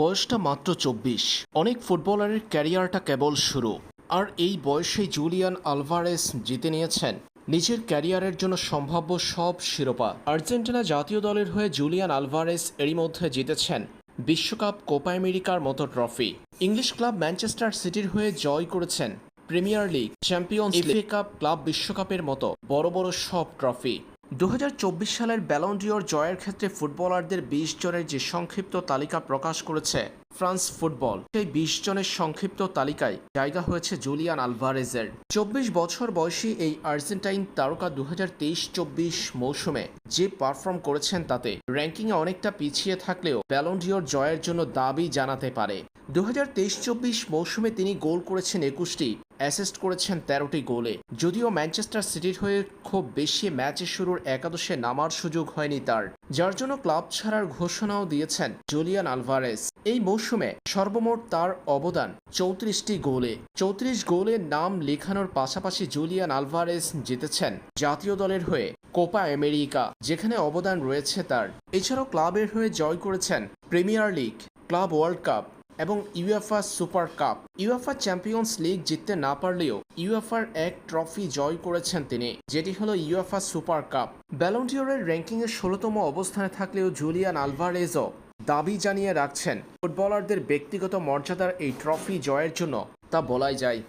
বয়সটা মাত্র চব্বিশ। অনেক ফুটবলারের ক্যারিয়ারটা কেবল শুরু। আর এই বয়সে জুলিয়ান আলভারেস জিতে নিয়েছেন। নিজের ক্যারিয়ারের জন্য সম্ভাব্য সব শিরোপা। আর্জেন্টিনা জাতীয় দলের হয়ে জুলিয়ান আলভারেস এরই মধ্যে জিতেছেন বিশ্বকাপ কোপা আমেরিকার মতো ট্রফি। ইংলিশ ক্লাব ম্যানচেস্টার সিটির হয়ে জয় করেছেন Premier League, Champions FA Cup club বিশ্বকাপের মতো বড় বড় সব ট্রফি। দু হাজার চব্বিশ সালের ব্যালন্ডিওর জয়ের ক্ষেত্রে ফুটবলারদের বিশ জনের যে সংক্ষিপ্ত তালিকা প্রকাশ করেছে ফ্রান্স ফুটবল, সেই বিশ জনের সংক্ষিপ্ত তালিকায় জায়গা হয়েছে জুলিয়ান আলভারেজের। চব্বিশ বছর বয়সী এই আর্জেন্টাইন তারকা দু হাজার মৌসুমে যে পারফর্ম করেছেন তাতে র্যাঙ্কিংয়ে অনেকটা পিছিয়ে থাকলেও ব্যালন্ডিওর জয়ের জন্য দাবি জানাতে পারে। দু হাজার তেইশ চব্বিশ মৌসুমে তিনি গোল করেছেন একুশটি, অ্যাসিস্ট করেছেন তেরোটি গোলে। যদিও ম্যানচেস্টার সিটির হয়ে খুব বেশি ম্যাচের শুরুর একাদশে নামার সুযোগ হয়নি তার। যার জন্য ক্লাব ছাড়ার ঘোষণাও দিয়েছেন জুলিয়ান আলভারেস। এই মৌসুমে সর্বমোট তার অবদান চৌত্রিশটি গোলে। চৌত্রিশ গোলে নাম লেখানোর পাশাপাশি জুলিয়ান আলভারেস জিতেছেন জাতীয় দলের হয়ে কোপা আমেরিকা, যেখানে অবদান রয়েছে তার। এছাড়াও ক্লাবের হয়ে জয় করেছেন Premier League, club World Cup. এবং UEFA Super Cup UEFA Champions League জিততে না পারলেও ইউএফআর এক ট্রফি জয় করেছেন তিনি, যেটি হলো ইউএফা সুপার কাপ ব্যালন্টিয়রের র্যাঙ্কিংয়ের ষোলোতম অবস্থানে থাকলেও জুলিয়ান আলভারেজও দাবি জানিয়ে রাখছেন, ফুটবলারদের ব্যক্তিগত মর্যাদার এই ট্রফি জয়ের জন্য, তা বলাই যায়।